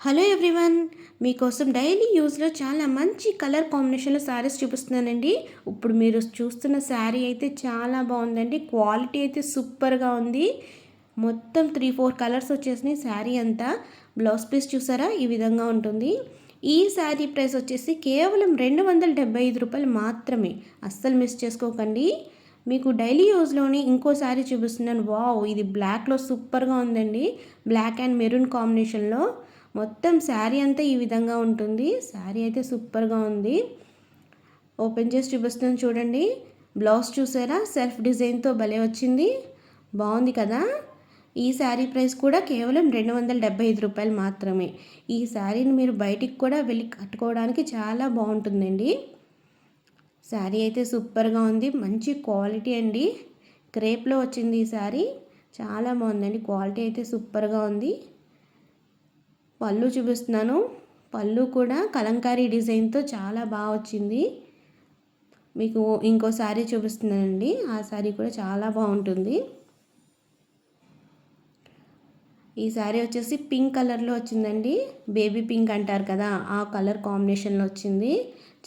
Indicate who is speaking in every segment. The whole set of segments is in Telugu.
Speaker 1: హలో ఎవ్రీవన్ మీకోసం డైలీ యూజ్లో చాలా మంచి కలర్ కాంబినేషన్లో శారీస్ చూపిస్తున్నానండి. ఇప్పుడు మీరు చూస్తున్న శారీ అయితే చాలా బాగుందండి. క్వాలిటీ అయితే సూపర్గా ఉంది. మొత్తం త్రీ ఫోర్ కలర్స్ వచ్చేసినాయి శారీ అంతా. బ్లౌజ్ పీస్ చూసారా? ఈ విధంగా ఉంటుంది. ఈ శారీ ప్రైస్ వచ్చేసి కేవలం రెండు వందల డెబ్బై ఐదు రూపాయలు మాత్రమే. అస్సలు మిస్ చేసుకోకండి. మీకు డైలీ యూజ్లోనే ఇంకో శారీ చూపిస్తున్నాను. వావ్ ఇది బ్లాక్లో సూపర్గా ఉందండి. బ్లాక్ అండ్ మెరూన్ కాంబినేషన్లో. మొత్తం శారీ అంతా ఈ విధంగా ఉంటుంది. శారీ అయితే సూపర్గా ఉంది. ఓపెన్ చేసి చూపిస్తున్నాను చూడండి. బ్లౌజ్ చూసారా? సెల్ఫ్ డిజైన్తో భలే వచ్చింది. బాగుంది కదా? ఈ శారీ ప్రైస్ కూడా కేవలం రెండు వందల డెబ్బై ఐదు రూపాయలు మాత్రమే. ఈ శారీని మీరు బయటికి కూడా వెళ్ళి కట్టుకోవడానికి చాలా బాగుంటుందండి. శారీ అయితే సూపర్గా ఉంది. మంచి క్వాలిటీ అండి. క్రేప్లో వచ్చింది ఈ శారీ. చాలా బాగుందండి. క్వాలిటీ అయితే సూపర్గా ఉంది. పళ్ళు చూపిస్తున్నాను. పళ్ళు కూడా కలంకారీ డిజైన్తో చాలా బాగా వచ్చింది. మీకు ఇంకో శారీ చూపిస్తున్నానండి. ఆ శారీ కూడా చాలా బాగుంటుంది. ఈ శారీ వచ్చేసి పింక్ కలర్లో వచ్చిందండి. బేబీ పింక్ అంటారు కదా ఆ కలర్ కాంబినేషన్లో వచ్చింది.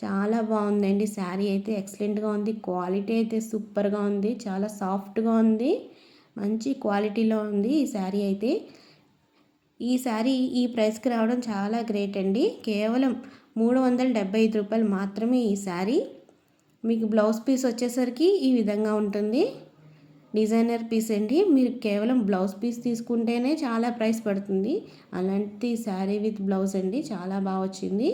Speaker 1: చాలా బాగుందండి శారీ అయితే. ఎక్సలెంట్గా ఉంది. క్వాలిటీ అయితే సూపర్గా ఉంది. చాలా సాఫ్ట్గా ఉంది. మంచి క్వాలిటీలో ఉంది ఈ శారీ అయితే. ఈ ఈ ప్రైస్కి రావడం చాలా గ్రేట్ అండి. కేవలం మూడు వందల డెబ్బై ఐదు రూపాయలు మాత్రమే ఈ శారీ మీకు బ్లౌజ్ పీస్ వచ్చేసరికి ఈ విధంగా ఉంటుంది. డిజైనర్ పీస్ అండి. మీరు కేవలం బ్లౌజ్ పీస్ తీసుకుంటేనే చాలా ప్రైస్ పడుతుంది. అలాంటి శారీ విత్ బ్లౌజ్ అండి. చాలా బాగా వచ్చింది.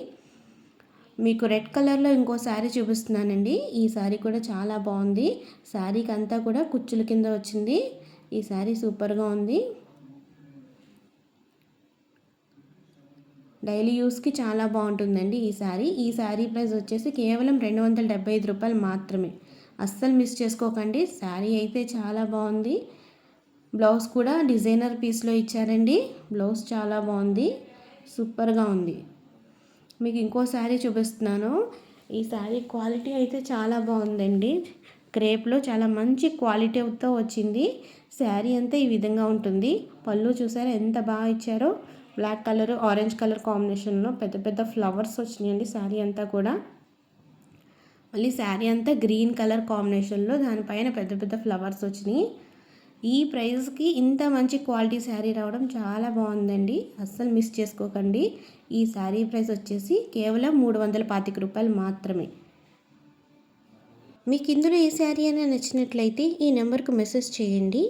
Speaker 1: మీకు రెడ్ కలర్లో ఇంకో శారీ చూపిస్తున్నానండి. ఈ శారీ కూడా చాలా బాగుంది. శారీకి అంతా కూడా కుచ్చుల కింద వచ్చింది. ఈ శారీ సూపర్గా ఉంది. డైలీ యూస్కి చాలా బాగుంటుందండి ఈ శారీ. ఈ శారీ ప్రైస్ వచ్చేసి కేవలం రెండు వందల డెబ్బై ఐదు రూపాయలు మాత్రమే. అస్సలు మిస్ చేసుకోకండి. శారీ అయితే చాలా బాగుంది. బ్లౌజ్ కూడా డిజైనర్ పీస్లో ఇచ్చారండి. బ్లౌజ్ చాలా బాగుంది. సూపర్గా ఉంది. మీకు ఇంకో శారీ చూపిస్తున్నాను. ఈ శారీ క్వాలిటీ అయితే చాలా బాగుందండి. క్రేప్లో చాలా మంచి క్వాలిటీతో వచ్చింది. శారీ అంతా ఈ విధంగా ఉంటుంది. పళ్ళు చూసారా ఎంత బాగా ఇచ్చారో. బ్లాక్ కలర్ ఆరెంజ్ కలర్ కాంబినేషన్లో పెద్ద పెద్ద ఫ్లవర్స్ వచ్చినాయండి శారీ అంతా కూడా. మళ్ళీ శారీ అంతా గ్రీన్ కలర్ కాంబినేషన్లో దానిపైన పెద్ద పెద్ద ఫ్లవర్స్ వచ్చినాయి. ఈ ప్రైస్కి ఇంత మంచి క్వాలిటీ శారీ రావడం చాలా బాగుందండి. అస్సలు మిస్ చేసుకోకండి. ఈ శారీ ప్రైస్ వచ్చేసి కేవలం మూడు వందల పాతిక రూపాయలు మాత్రమే. మీకు ఇందులో ఏ శారీ అయినా నచ్చినట్లయితే ఈ నెంబర్కు మెసేజ్ చేయండి.